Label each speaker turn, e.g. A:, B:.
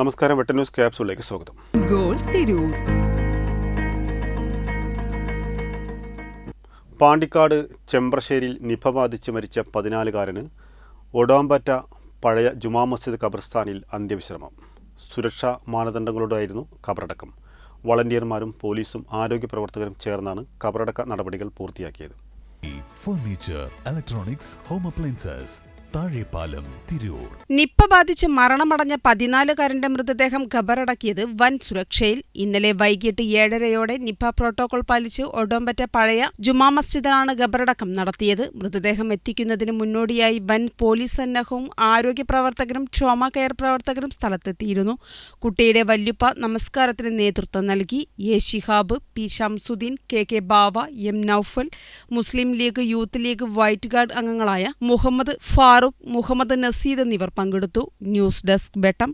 A: നമസ്കാരം വെട്ട ന്യൂസ് ക്യാപ്സൂളിലേക്ക് സ്വാഗതം.
B: ഗോൾ തിരൂർ.
A: പാണ്ടിക്കാട് ചെമ്പ്രശ്ശേരിയിൽ നിപ ബാധിച്ച് മരിച്ച പതിനാലുകാരന് ഒടാമ്പറ്റ പഴയ ജുമാ മസ്ജിദ് ഖബർസ്ഥാനിൽ അന്ത്യവിശ്രമം. സുരക്ഷാ മാനദണ്ഡങ്ങളോടായിരുന്നു ഖബറടക്കം. വളണ്ടിയർമാരും പോലീസും ആരോഗ്യ പ്രവർത്തകരും ചേർന്നാണ് ഖബറടക്ക നടപടികൾ പൂർത്തിയാക്കിയത്.
C: Furniture electronics home appliances Thazhepalam Tirur.
B: Nipah ബാധിച്ച് മരണമടഞ്ഞ പതിനാലുകാരന്റെ മൃതദേഹം ഖബറടക്കിയത് വൻ സുരക്ഷയിൽ. ഇന്നലെ വൈകിട്ട് ഏഴരയോടെ നിപ്പ പ്രോട്ടോകോൾ പാലിച്ച് ഒഡോമ്പറ്റ പഴയ ജുമാ മസ്ജിദിലാണ് ഖബറടക്കം നടത്തിയത്. മൃതദേഹം എത്തിക്കുന്നതിന് മുന്നോടിയായി വൻ പോലീസ് സന്നാഹവും ആരോഗ്യ പ്രവർത്തകരും ട്രോമ കെയർ പ്രവർത്തകരും സ്ഥലത്തെത്തിയിരുന്നു. കുട്ടിയുടെ വല്യുപ്പ നമസ്കാരത്തിന് നേതൃത്വം നൽകി. A Shihab P Shamsuddeen K K Bava M Noufal Muslim League Youth League white guard അംഗങ്ങളായ മുഹമ്മദ് ഫാറൂഖ് മുഹമ്മദ് നസീദ് എന്നിവർ പങ്കെടുത്തു. News desk ബെട്ടം.